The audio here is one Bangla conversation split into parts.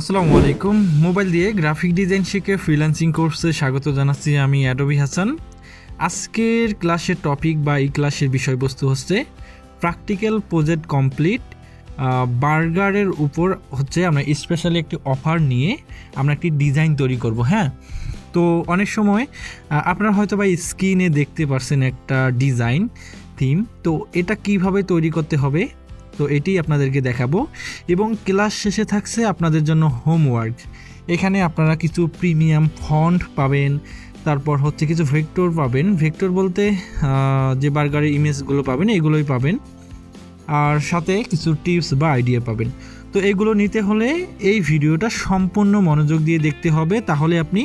আসসালামু আলাইকুম। মোবাইল দিয়ে গ্রাফিক ডিজাইন শিখে ফ্রিল্যান্সিং কোর্সে স্বাগত জানাচ্ছি আমি অ্যাডবি হাসান। আজকের ক্লাসের টপিক বা এই ক্লাসের বিষয়বস্তু হচ্ছে প্র্যাকটিক্যাল প্রজেক্ট কমপ্লিট বার্গারের উপর হচ্ছে আমরা স্পেশালি একটি অফার নিয়ে আমরা একটি ডিজাইন তৈরি করব হ্যাঁ? তো অনেক সময় আপনারা হয়তো বা স্ক্রিনে দেখতে পারছেন একটা ডিজাইন থিম তো এটা কীভাবে তৈরি করতে হবে? তো এটি আপনাদেরকে দেখাবো। এবং ক্লাস শেষে থাকছে আপনাদের জন্য হোমওয়ার্ক। এখানে আপনারা কিছু প্রিমিয়াম ফন্ট পাবেন, তারপর হচ্ছে কিছু ভেক্টর পাবেন। ভেক্টর বলতে যে বার্গারের ইমেজগুলো পাবেন, এগুলোই পাবেন। আর সাথে কিছু টিপস বা আইডিয়া পাবেন। তো এগুলো নিতে হলে এই ভিডিওটা সম্পূর্ণ মনোযোগ দিয়ে দেখতে হবে, তাহলে আপনি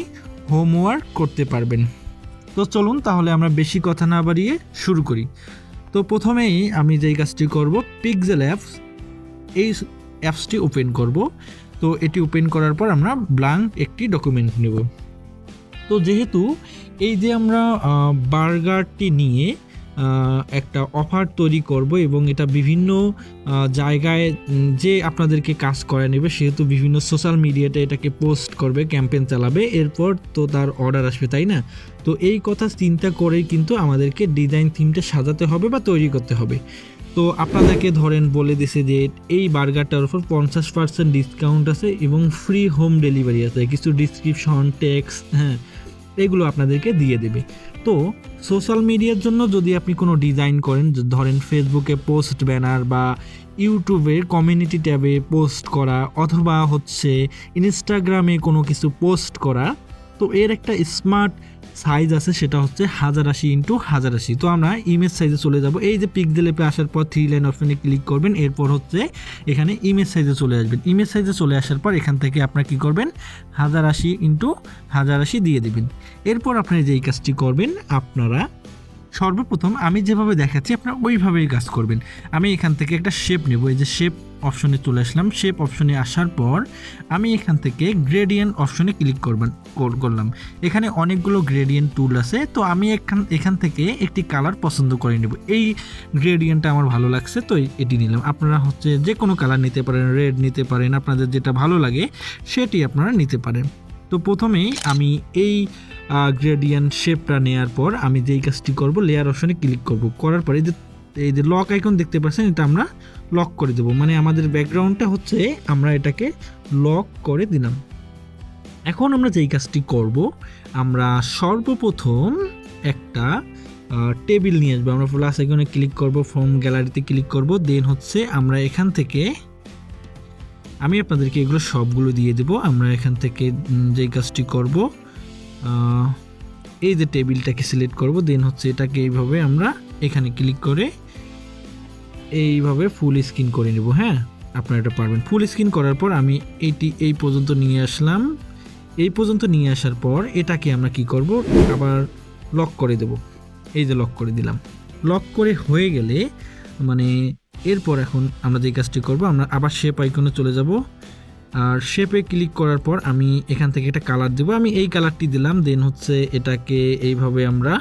হোমওয়ার্ক করতে পারবেন। তো চলুন তাহলে আমরা বেশি কথা না বাড়িয়ে শুরু করি। তো প্রথমেই আমি যেই কাজটি করব পিকজেল অ্যাপস এই অ্যাপসটি ওপেন করব। তো এটি ওপেন করার পর আমরা ব্ল্যাঙ্ক একটি ডকুমেন্ট নেব। তো যেহেতু এই যে আমরা বার্গারটি নিয়ে একটা অফার তৈরি করব এবং এটা বিভিন্ন জায়গায় যে আপনাদেরকে কাজ করে নেবে সেহেতু বিভিন্ন সোশ্যাল মিডিয়াতে এটাকে পোস্ট করবে ক্যাম্পেইন চালাবে, এরপর তো তার অর্ডার আসবে, তাই না? তো এই কথা চিন্তা করেই কিন্তু আমাদেরকে ডিজাইন থিমটা সাজাতে হবে বা তৈরি করতে হবে। তো আপনাদেরকে ধরেন বলে দিছে যে এই বার্গারটার উপর পঞ্চাশ পার্সেন্ট ডিসকাউন্ট আছে এবং ফ্রি হোম ডেলিভারি আছে। কিছু ডিসক্রিপশন ট্যাক্স হ্যাঁ এগুলো আপনাদেরকে দিয়ে দেবে। তো সোশ্যাল মিডিয়ার জন্য যদি আপনি কোনো ডিজাইন করেন ধরেন ফেসবুকে পোস্ট ব্যানার বা ইউটিউবের কমিউনিটি ট্যাবে পোস্ট করা অথবা হচ্ছে ইনস্টাগ্রামে কোনো কিছু পোস্ট করা, তো এর একটা স্মার্ট সাইজ আছে, সেটা হচ্ছে হাজার আশি ইন্টু হাজার আশি। তো আমরা ইমেজ সাইজে চলে যাব। এই যে পিকজেল অ্যাপে আসার পর থ্রি লাইন অপশনে ক্লিক করবেন, এরপর হচ্ছে এখানে ইমেজ সাইজে চলে আসবেন। ইমেজ সাইজে চলে আসার পর এখান থেকে আপনার কি করবেন? হাজার আশি ইন্টু হাজার আশি দিয়ে দেবেন। এরপর আপনি এই কাজটি করবেন, আপনারা সর্বপ্রথম আমি যেভাবে দেখাচ্ছি, আপনারা ওইভাবেই কাজ করবেন। আমি এখান থেকে একটা শেপ নেব, এই যে শেপ অপশনে চলে আসলাম। শেপ অপশনে আসার পর আমি এখান থেকে গ্রেডিয়েন্ট অপশনে ক্লিক করবেন করলাম। এখানে অনেকগুলো গ্রেডিয়েন্ট টুল আছে, তো আমি এখান এখান থেকে একটি কালার পছন্দ করে নেব। এই গ্রেডিয়েন্টটা আমার ভালো লাগছে, তো এটি নিলাম। আপনারা হচ্ছে যে কোনো কালার নিতে পারেন রেড নিতে পারেন, আপনাদের যেটা ভালো লাগে সেটি আপনারা নিতে পারেন। তো প্রথমেই আমি এই গ্রেডিয়েন্ট শেপটা নেওয়ার পর আমি যেই কাজটি করব লেয়ার অপশনে ক্লিক করব। করার পরে যে, এই যে লক আইকন দেখতে পাচ্ছেন, এটা আমরা লক করে দেবো। মানে আমাদের ব্যাকগ্রাউন্ডটা হচ্ছে আমরা এটাকে লক করে দিলাম। এখন আমরা যেই কাজটি করব, আমরা সর্বপ্রথম একটা টেবিল নিয়ে আসব। আমরা প্লাস আইকনে ক্লিক করব ফর্ম গ্যালারিতে ক্লিক করব। দেন হচ্ছে আমরা এখান থেকে আমি আপনাদেরকে এগুলো সবগুলো দিয়ে দেব। আমরা এখান থেকে যেই কাজটি করব এই যে টেবিলটাকে সিলেক্ট করব, দেন হচ্ছে এটাকে এইভাবে আমরা এখানে ক্লিক করে এইভাবে ফুল স্ক্রিন করে নেব হ্যাঁ? আপনারা এটা পারবেন। ফুল স্ক্রিন করার পর আমি এইটি এই পর্যন্ত নিয়ে আসলাম। এই পর্যন্ত নিয়ে আসার পর এটাকে আমরা কি করব? আবার লক করে দেব। এই যে লক করে দিলাম। লক করে হয়ে গেলে মানে এরপর এখন আমরা যে কাজটি করব, আমরা আবার শেপ আইকনে চলে যাব। আর শেপে ক্লিক করার পর আমি এখান থেকে একটা কালার দেবো। আমি এই কালারটি দিলাম দেন হচ্ছে এটাকে এইভাবে আমরা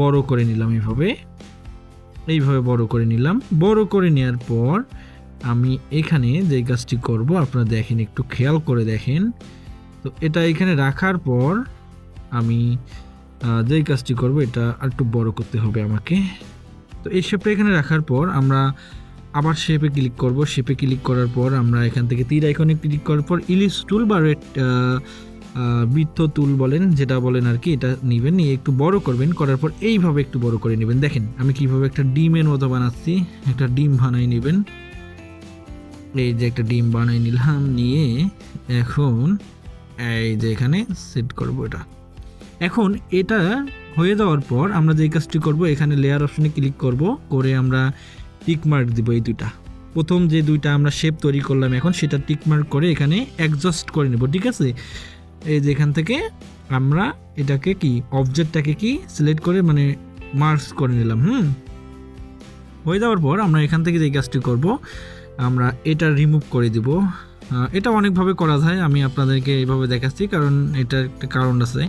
বড় করে নিলাম এইভাবে এইভাবে বড় করে নিলাম। বড় করে নেওয়ার পর আমি এখানে যে কাজটি করব, আপনারা দেখেন, একটু খেয়াল করে দেখেন। তো এটা এখানে রাখার পর আমি যেই কাজটি করব, এটা একটু বড় করতে হবে আমাকে। তো এই শেপটা এখানে রাখার পর আমরা আবার শেপে ক্লিক করব। শেপে ক্লিক করার পর আমরা এখান থেকে তীর আইকনে ক্লিক করার পর ইলিশ টুল বা রেড বৃত্ত টুল বলেন, যেটা বলেন আর কি, এটা নেবেন, নিয়ে একটু বড় করবেন। করার পর এইভাবে একটু বড় করে নেবেন। দেখেন, আমি কীভাবে একটা ডিমের মতো বানাচ্ছি। একটা ডিম বানাই নেবেন। এই যে একটা ডিম বানাই নিলাম, নিয়ে এখন এই যে এখানে সেট করব এটা। এখন এটা হয়ে যাওয়ার পর আমরা যে কাজটি করব, এখানে লেয়ার অপশনে ক্লিক করব, করে আমরা টিক মার্ক দিব এই দুইটা। প্রথম যে দুইটা আমরা শেপ তৈরি করলাম এখন, সেটা টিক মার্ক করে এখানে অ্যাডজাস্ট করে নেব, ঠিক আছে? এই যে এখান থেকে আমরা এটাকে কি অবজেক্টটাকে কি সিলেক্ট করে মানে মার্কস করে নিলাম, হুম? হয়ে যাওয়ার পর আমরা এখান থেকে যে কাজটি করব, আমরা এটা রিমুভ করে দিব। এটা অনেকভাবে করা যায়, আমি আপনাদেরকে এইভাবে দেখাচ্ছি, কারণ এটার একটা কারণ আছে।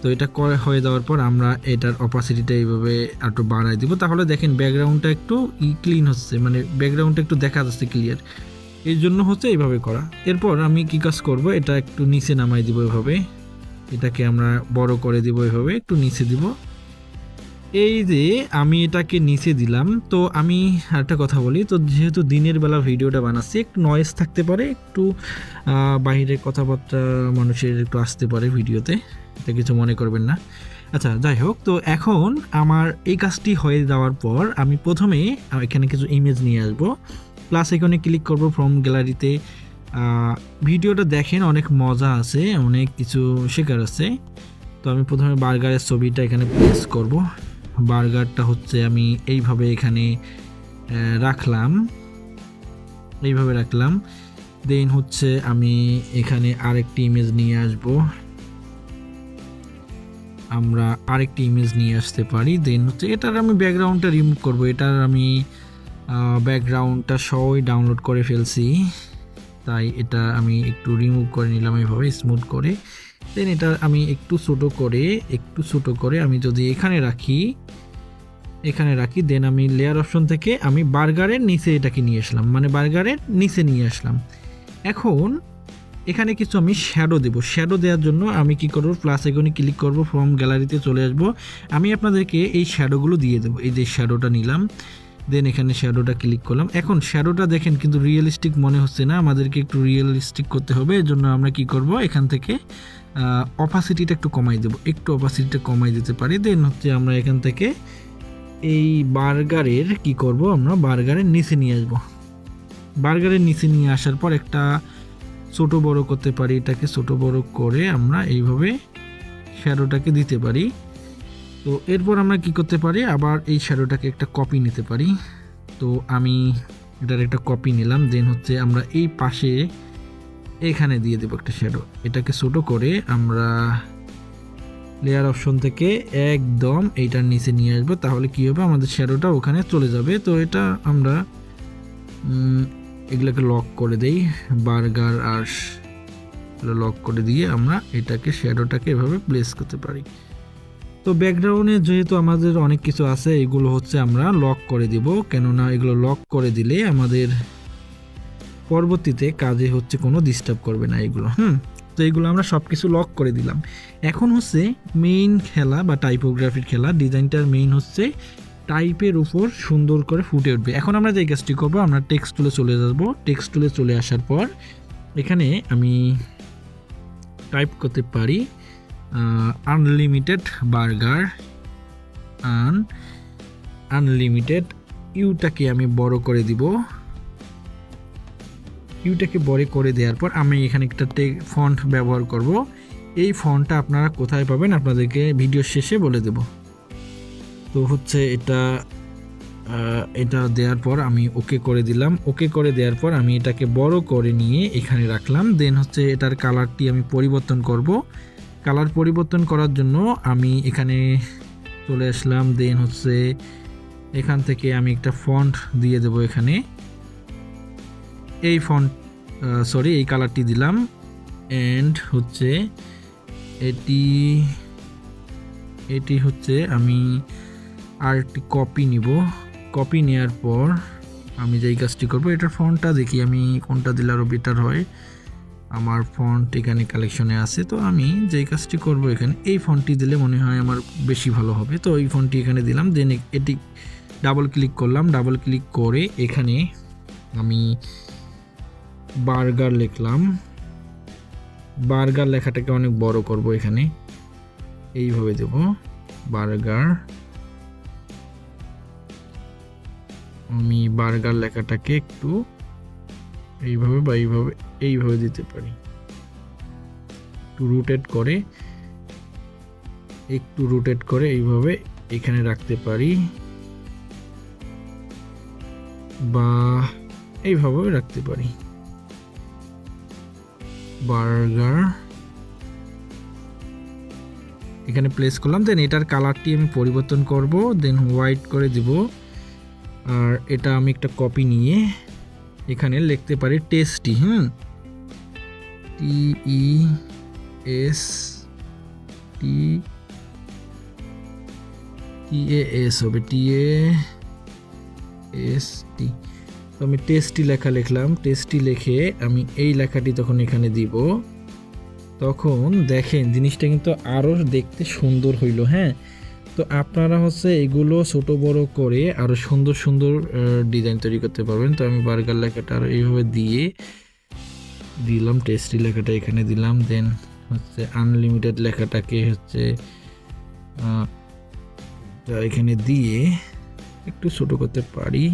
তো এটা করে হয়ে যাওয়ার পর আমরা এটার অপাসিটিটা এইভাবে একটু বাড়াই দিব। তাহলে দেখেন ব্যাকগ্রাউন্ডটা একটু ক্লিন হচ্ছে মানে ব্যাকগ্রাউন্ডটা একটু দেখা যাচ্ছে ক্লিয়ার এই জন্য হচ্ছে এইভাবে করা। এরপর আমি কি কাজ করব? এটা একটু নিচে নামাই দিব এভাবে। এটাকে আমরা বড় করে দিব এভাবে, একটু নিচে দিব। এই যে আমি এটাকে নিচে দিলাম, তো আমি একটা কথা বলি, তো যেহেতু দিনের বেলা ভিডিওটা বানাচ্ছি, একটু নয়েজ থাকতে পারে, একটু বাইরের কথাবার্তা মানুষের একটু আসতে পারে ভিডিওতে। এটা কিছু মনে করবেন না। আচ্ছা যাই হোক, তো এখন আমার এই কাজটি হয়ে যাওয়ার পর আমি প্রথমে এখানে কিছু ইমেজ নিয়ে আসব। প্লাস এখানে ক্লিক করব ফ্রম গ্যালারিতে ভিডিওটা দেখেন, অনেক মজা আছে, অনেক কিছু শেখার আছে। তো আমি প্রথমে বার্গারের ছবিটা এখানে প্লেস করব। বার্গারটা হচ্ছে আমি এইভাবে এখানে রাখলাম। এইভাবে রাখলাম। দেন হচ্ছে আমি এখানে আরেকটি ইমেজ নিয়ে আসব। আমরা আরেকটি ইমেজ নিয়ে আসতে পারি। দেন হচ্ছে এটার আমি ব্যাকগ্রাউন্ডটা রিমুভ করব। এটার আমি ব্যাকগ্রাউন্ডটা সবই ডাউনলোড করে ফেলছি। তাই এটা আমি একটু রিমুভ করে নিলাম এইভাবে স্মুথ করে। দেন এটা আমি একটু ছোটো করে, একটু ছোটো করে আমি যদি এখানে রাখি এখানে রাখি দেন আমি লেয়ার অপশন থেকে আমি বার্গারের নিচে এটাকে নিয়ে আসলাম। মানে বার্গারের নিচে নিয়ে আসলাম। এখন এখানে কিছু আমি শ্যাডো দেবো। শ্যাডো দেওয়ার জন্য আমি কি করব? প্লাস এখানে ক্লিক করব ফর্ম গ্যালারিতে চলে আসব। আমি আপনাদেরকে এই শ্যাডোগুলো দিয়ে দেবো। এই যে শ্যাডোটা নিলাম দেন এখানে শ্যাডোটা ক্লিক করলাম। এখন শ্যাডোটা দেখেন, কিন্তু রিয়েলিস্টিক মনে হচ্ছে না। আমাদেরকে একটু রিয়েলিস্টিক করতে হবে। এর জন্য আমরা কি করব? এখান থেকে অপাসিটিটা একটু কমাই দেবো। একটু অপাসিটিটা কমাই দিতে পারি। দেন হচ্ছে আমরা এখান থেকে এই বার্গারের কি করব আমরা? বার্গারের নিচে নিয়ে আসব। বার্গারের নিচে নিয়ে আসার পর একটা ছোট বড় করতে পারি, এটাকে ছোট বড় করে আমরা এইভাবে শ্যাডোটাকে দিতে পারি। তো এরপর আমরা কি করতে পারি? আবার এই শ্যাডোটাকে একটা কপি নিতে পারি। তো আমি এটার একটা কপি নিলাম, দেন হচ্ছে আমরা এই পাশে এখানে দিয়ে দেবো একটা শ্যাডো। এটাকে ছোট করে আমরা লেয়ার অপশন থেকে একদম এইটার নিচে নিয়ে আসব, তাহলে কি হবে? আমাদের শ্যাডোটা ওখানে চলে যাবে। তো এটা আমরা এগুলোকে লক করে দেই বার্গার আর লক করে দিয়ে আমরা এটাকে শ্যাডোটাকে এভাবে প্লেস করতে পারি। তো ব্যাকগ্রাউন্ডে যেহেতু আমাদের অনেক কিছু আছে, এগুলো হচ্ছে আমরা লক করে দিব। কেননা এগুলো লক করে দিলে আমাদের পরবর্তীতে কাজে হচ্ছে কোনো ডিস্টার্ব করবে না এগুলো, হুম? তো এগুলো আমরা সব কিছু লক করে দিলাম। এখন হচ্ছে মেইন খেলা বা টাইপোগ্রাফির খেলা ডিজাইনটার মেইন হচ্ছে টাইপের উপর সুন্দর করে ফুটে উঠবে। এখন আমরা যে কাজটি করব, আমরা টেক্সট তুলে চলে যাব। টেক্সট তুলে চলে আসার পর এখানে আমি টাইপ করতে পারি আনলিমিটেড বার্গার আন আনলিমিটেড ইউটাকে আমি বড় করে দিব। ইউটাকে বড় করে দেওয়ার পর আমি এখানে একটা ফন্ট ব্যবহার করব। এই ফন্টটা আপনারা কোথায় পাবেন, আপনাদেরকে ভিডিও শেষে বলে দেব। তো হচ্ছে এটা এটা দেওয়ার পর আমি ওকে করে দিলাম। ওকে করে দেওয়ার পর আমি এটাকে বড় করে নিয়ে এখানে রাখলাম। দেন হচ্ছে এটার কালারটি আমি পরিবর্তন করব। কালার পরিবর্তন করার জন্য আমি এখানে চলে আসলাম। দেন হচ্ছে এখান থেকে আমি একটা ফন্ট দিয়ে দেব এখানে। এই ফন্ট সরি এই কালারটি দিলাম। অ্যান্ড হচ্ছে এটি এটি হচ্ছে আমি আর একটি কপি নিব। কপি নেওয়ার পর আমি যেই কাজটি করব, এটার ফন্টটা দেখি আমি কোনটা দিলে আরও বেটার হয়। আমার ফন্ট এখানে কালেকশনে আছে, তো আমি যেই কাজটি করব এখানে, এই ফন্টটি দিলে মনে হয় আমার বেশি ভালো হবে। তো এই ফন্টটি এখানে দিলাম দেন এটি ডাবল ক্লিক করলাম ডাবল ক্লিক করে এখানে আমি বার্গার লিখলাম। বার্গার লেখাটাকে অনেক বড় করব এখানে। এইভাবে দেব বার্গার আমি বার্গার লেখাটাকে একটু এইভাবে বা এইভাবে এইভাবে দিতে পারি। একটু রুটেট করে, একটু রুটেট করে এইভাবে এখানে রাখতে পারি। বা এইভাবেও রাখতে পারি। বার্গার। এখানে প্লেস করলাম দেন এটার কালারটি আমি পরিবর্তন করব দেন হোয়াইট করে দিব। আর এটা আমি একটা কপি নিয়ে এখানে লিখতে পারি tasty hmm T E S T T A S হবে টি এ এস টি তো আমি টেস্টি লেখা লিখলাম টেস্টি লিখে আমি এই লেখাটি তখন এখানে দিব। তখন দেখেন, জিনিসটা কিন্তু আরও দেখতে সুন্দর হইল হ্যাঁ? তো আপনারা হচ্ছে এগুলো ছোট বড় করে আরও সুন্দর সুন্দর ডিজাইন তৈরি করতে পারবেন। তো আমি বার্গার লেখাটা আরও এইভাবে দিয়ে দিলাম টেস্টি লেখাটা এখানে দিলাম। দেন হচ্ছে আনলিমিটেড লেখাটাকে হচ্ছে এখানে দিয়ে একটু ছোট করতে পারি।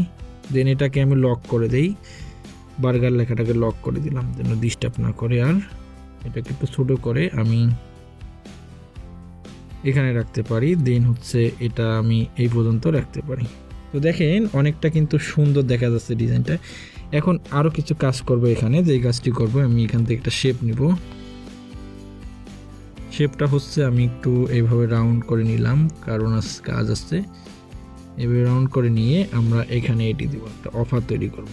দেন এটাকে আমি লক করে দেই। বার্গার লেখাটাকে লক করে দিলাম, যেন ডিস্টার্ব না করে। আর এটাকে একটু ছোট করে আমি এখানে রাখতে পারি। দেন হচ্ছে এটা আমি এই পর্যন্ত রাখতে পারি। তো দেখেন, অনেকটা কিন্তু সুন্দর দেখা যাচ্ছে ডিজাইনটা। এখন আরও কিছু কাজ করব এখানে। যে কাজটি করব, আমি এখান থেকে একটা শেপ নিব। শেপটা হচ্ছে আমি একটু এইভাবে রাউন্ড করে নিলাম, কারণ কাজ আছে। এভাবে রাউন্ড করে নিয়ে আমরা এখানে এটি দিব, একটা অফার তৈরি করব।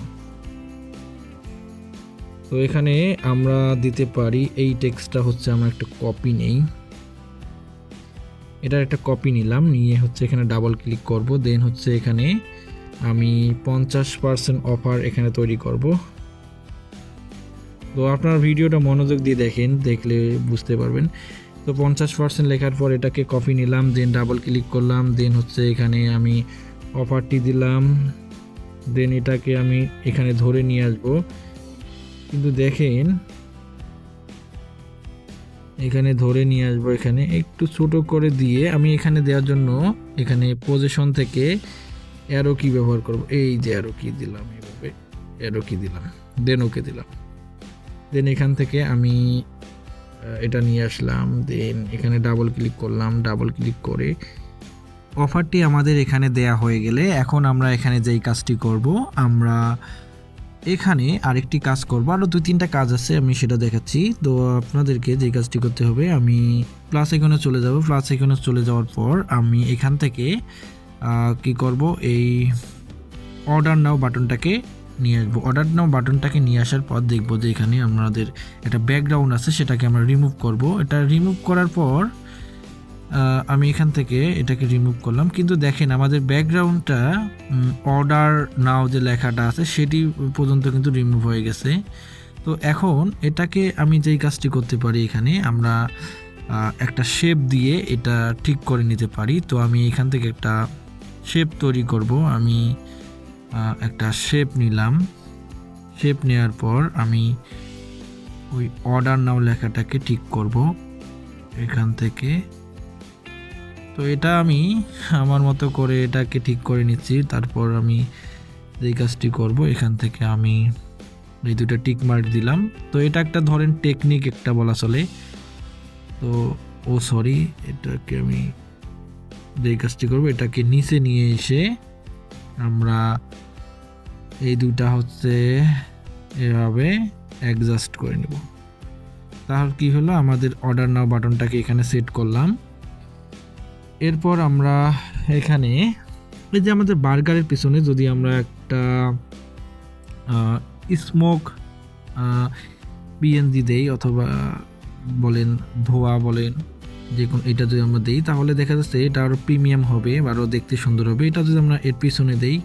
তো এখানে আমরা দিতে পারি, এই টেক্সটটা হচ্ছে আমরা একটা কপি নেই। এটার একটা কপি নিলাম, নিয়ে হচ্ছে এখানে ডাবল ক্লিক করব দেন হচ্ছে এখানে আমি পঞ্চাশ পার্সেন্ট অফার এখানে তৈরি করব। তো আপনার ভিডিওটা মনোযোগ দিয়ে দেখেন, দেখলে বুঝতে পারবেন। তো পঞ্চাশ পার্সেন্ট লেখার পর এটাকে কপি নিলাম দেন ডাবল ক্লিক করলাম দেন হচ্ছে এখানে আমি অফারটি দিলাম দেন এটাকে আমি এখানে ধরে নিয়ে আসব। কিন্তু দেখেন এখানে ধরে নিয়ে আসব এখানে। একটু ছোট করে দিয়ে আমি এখানে দেওয়ার জন্য এখানে পজিশন থেকে অ্যারো কি ব্যবহার করব। এই যে অ্যারো কি দিলাম এইভাবে অ্যারো কি দিলাম। দেন ওকে দিলাম। দেন এখান থেকে আমি এটা নিয়ে আসলাম। দেন এখানে ডাবল ক্লিক করলাম। ডাবল ক্লিক করে অফারটি আমাদের এখানে দেয়া হয়ে গেলে এখন আমরা এখানে যেই কাজটি করব, আমরা এখানে আরেকটি কাজ করব। আরও দুই তিনটা কাজ আছে, আমি সেটা দেখাচ্ছি। তো আপনাদেরকে যে কাজটি করতে হবে, আমি প্লাস এখানে চলে যাব। প্লাস এখানে চলে যাওয়ার পর আমি এখান থেকে কি করব? এই অর্ডার নাও বাটনটাকে নিয়ে আসব। অর্ডার নাও বাটনটাকে নিয়ে আসার পর দেখব যে এখানে আমাদের একটা ব্যাকগ্রাউন্ড আছে, সেটাকে আমরা রিমুভ করব। এটা রিমুভ করার পর আমি এখান থেকে এটাকে রিমুভ করলাম। কিন্তু দেখেন, আমাদের ব্যাকগ্রাউন্ডটা অর্ডার নাও যে লেখাটা আছে, সেটি পর্যন্ত কিন্তু রিমুভ হয়ে গেছে। তো এখন এটাকে আমি যেই কাজটি করতে পারি এখানে, আমরা একটা শেপ দিয়ে এটা ঠিক করে নিতে পারি। তো আমি এখান থেকে একটা শেপ তৈরি করব। আমি একটা শেপ নিলাম। শেপ নেওয়ার পর আমি ওই অর্ডার নাও লেখাটাকে ঠিক করব। এখান থেকে তো এটা আমি আমার মতো করে এটাকে ঠিক করে নিচ্ছি। তারপর আমি যেই কাজটি করব, এখান থেকে আমি এই দুটো টিক মার্ক দিলাম। তো এটা একটা ধরেন টেকনিক একটা বলা চলে। তো, ও সরি এটাকে আমি যেই কাজটি করব, এটাকে নিচে নিয়ে এসে আমরা এই দুটা হচ্ছে এভাবে অ্যাডজাস্ট করে নেব। তাহলে কি হলো? আমাদের অর্ডার নাও বাটনটাকে এখানে সেট করলাম। এরপর আমরা এখানে, এই যে আমাদের বার্গারের পিছনে যদি আমরা একটা স্মোক পিএনজি দেই অথবা বলেন ধোয়া বলেন, যে কোনো এটা যদি আমরা দিই, তাহলে দেখা যাচ্ছে এটা আরও প্রিমিয়াম হবে আরও দেখতে সুন্দর হবে। এটা যদি আমরা এর পিছনে দেই,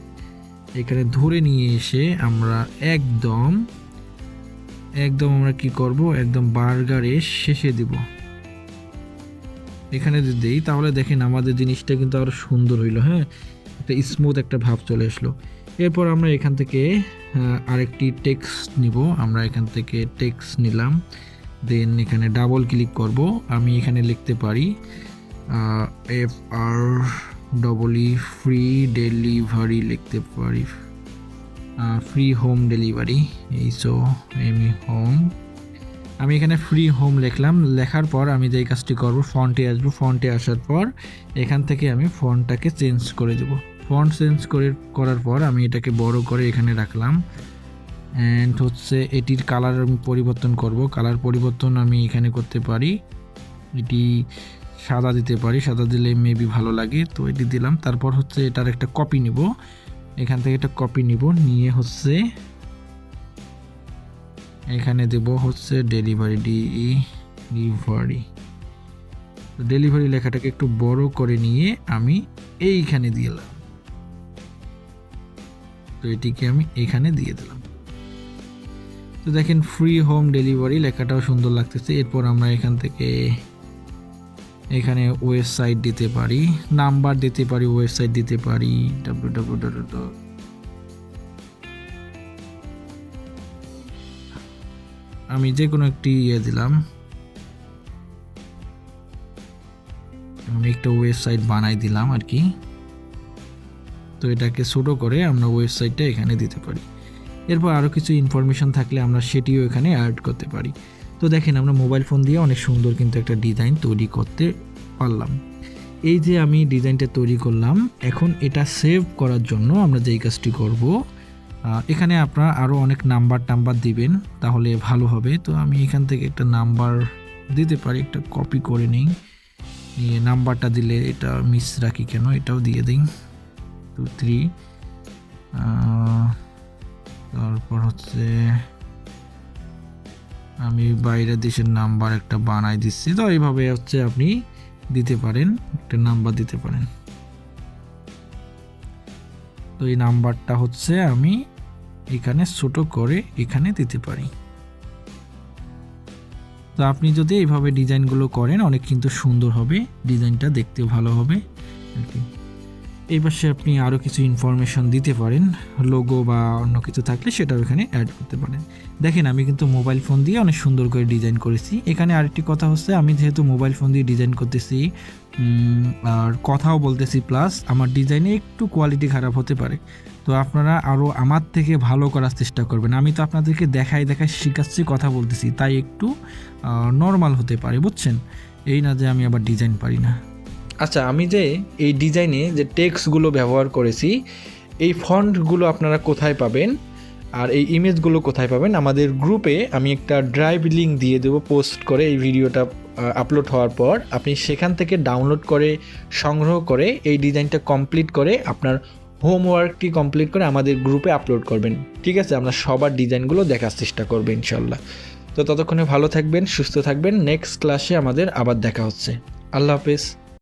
এখানে ধরে নিয়ে এসে আমরা একদম একদম আমরা কি করব? একদম বার্গারের শেষে দিব। এখানে যদি দেই, তাহলে দেখেন আমাদের জিনিসটা কিন্তু আরও সুন্দর হইল হ্যাঁ? একটা স্মুথ একটা ভাব চলে আসলো। এরপর আমরা এখান থেকে আরেকটি টেক্সট নিব। আমরা এখান থেকে টেক্সট নিলাম। দেন এখানে ডাবল ক্লিক করব। আমি এখানে লিখতে পারি F R double E free delivery লিখতে পারি। ফ্রি হোম ডেলিভারি এই সো এমি হোম আমি এখানে ফ্রি হোম লিখলাম। লেখার পর আমি যেই কাজটি করব ফন্টে আসব। ফন্টে আসার পর এখান থেকে আমি ফন্টটাকে চেঞ্জ করে দেব। ফন্ট চেঞ্জ করে, করার পর আমি এটাকে বড় করে এখানে রাখলাম। অ্যান্ড হচ্ছে এটির কালার আমি পরিবর্তন করব। কালার পরিবর্তন আমি এখানে করতে পারি। এটি সাদা দিতে পারি। সাদা দিলে মেবি ভালো লাগে। তো এটি দিলাম। তারপর হচ্ছে এটার একটা কপি নিব। এখান থেকে একটা কপি নিব। নিয়ে হচ্ছে এখানে দেব হচ্ছে ডেলিভারি ডি ডেলিভারি ডেলিভারি লেখাটাকে একটু বড় করে নিয়ে আমি এইখানে দিলাম। তো এটিকে আমি এখানে দিয়ে দিলাম। তো দেখেন ফ্রি হোম ডেলিভারি লেখাটাও সুন্দর লাগতেছে। এরপর আমরা এখান থেকে এখানে ওয়েবসাইট দিতে পারি নাম্বার দিতে পারি ওয়েবসাইট দিতে পারি ডাব্লিউ ডাব্লিউ আমি যে কোনো একটি ইয়ে দিলাম। আমি একটা ওয়েবসাইট বানাই দিলাম আর কি। তো এটাকে ছোটো করে আমরা ওয়েবসাইটটা এখানে দিতে পারি। এরপর আরও কিছু ইনফরমেশন থাকলে আমরা সেটিও এখানে অ্যাড করতে পারি। তো দেখেন আমরা মোবাইল ফোন দিয়ে অনেক সুন্দর কিন্তু একটা ডিজাইন তৈরি করতে পারলাম। এই যে আমি ডিজাইনটা তৈরি করলাম, এখন এটা সেভ করার জন্য আমরা যেই কাজটি করব এখানে আপনারা আরও অনেক নাম্বার টাম্বার দিবেন, তাহলে ভালো হবে। তো আমি এখান থেকে একটা নাম্বার দিতে পারি, একটা কপি করে নিই। নিয়ে নাম্বারটা দিলে এটা মিস রাখি কেন, এটাও দিয়ে দিই। টু থ্রি তারপর হচ্ছে আমি বাইরের দেশের নাম্বার একটা বানাই দিচ্ছি। তো এইভাবে হচ্ছে আপনি দিতে পারেন, একটা নাম্বার দিতে পারেন। তো এই নাম্বারটা হচ্ছে আমি এখানে ছোট করে এখানে দিতে পারি। তো আপনি যদি এইভাবে ডিজাইনগুলো করেন, অনেক কিন্তু সুন্দর হবে, ডিজাইনটা দেখতেও ভালো হবে। আর কি এই পাশে আপনি আরও কিছু ইনফরমেশন দিতে পারেন লোগো বা অন্য কিছু থাকলে সেটাও এখানে অ্যাড করতে পারেন। দেখেন, আমি কিন্তু মোবাইল ফোন দিয়ে অনেক সুন্দর করে ডিজাইন করেছি। এখানে আরেকটি কথা হচ্ছে, আমি যেহেতু মোবাইল ফোন দিয়ে ডিজাইন করতেছি আর কথাও বলতেছি প্লাস আমার ডিজাইনে একটু কোয়ালিটি খারাপ হতে পারে। তো আপনারা আরও আমার থেকে ভালো করার চেষ্টা করবেন। আমি তো আপনাদেরকে দেখাই দেখাই শিখাচ্ছি, কথা বলতেছি, তাই একটু নর্মাল হতে পারে, বুঝছেন? এই না যে আমি আবার ডিজাইন পারি না। আচ্ছা আমি যে এই ডিজাইনে যে টেক্সটগুলো ব্যবহার করেছি, এই ফন্টগুলো আপনারা কোথায় পাবেন আর এই ইমেজগুলো কোথায় পাবেন, আমাদের গ্রুপে আমি একটা ড্রাইভ লিঙ্ক দিয়ে দেবো পোস্ট করে এই ভিডিওটা আপলোড হওয়ার পর। আপনি সেখান থেকে ডাউনলোড করে, সংগ্রহ করে এই ডিজাইনটা কমপ্লিট করে আপনার হোমওয়ার্কটি কমপ্লিট করে আমাদের গ্রুপে আপলোড করবেন। ঠিক আছে, আমরা সবার ডিজাইনগুলো দেখার চেষ্টা করব ইনশাল্লাহ। তো ততক্ষণে ভালো থাকবেন, সুস্থ থাকবেন। নেক্সট ক্লাসে আমাদের আবার দেখা হচ্ছে। আল্লাহ হাফেজ।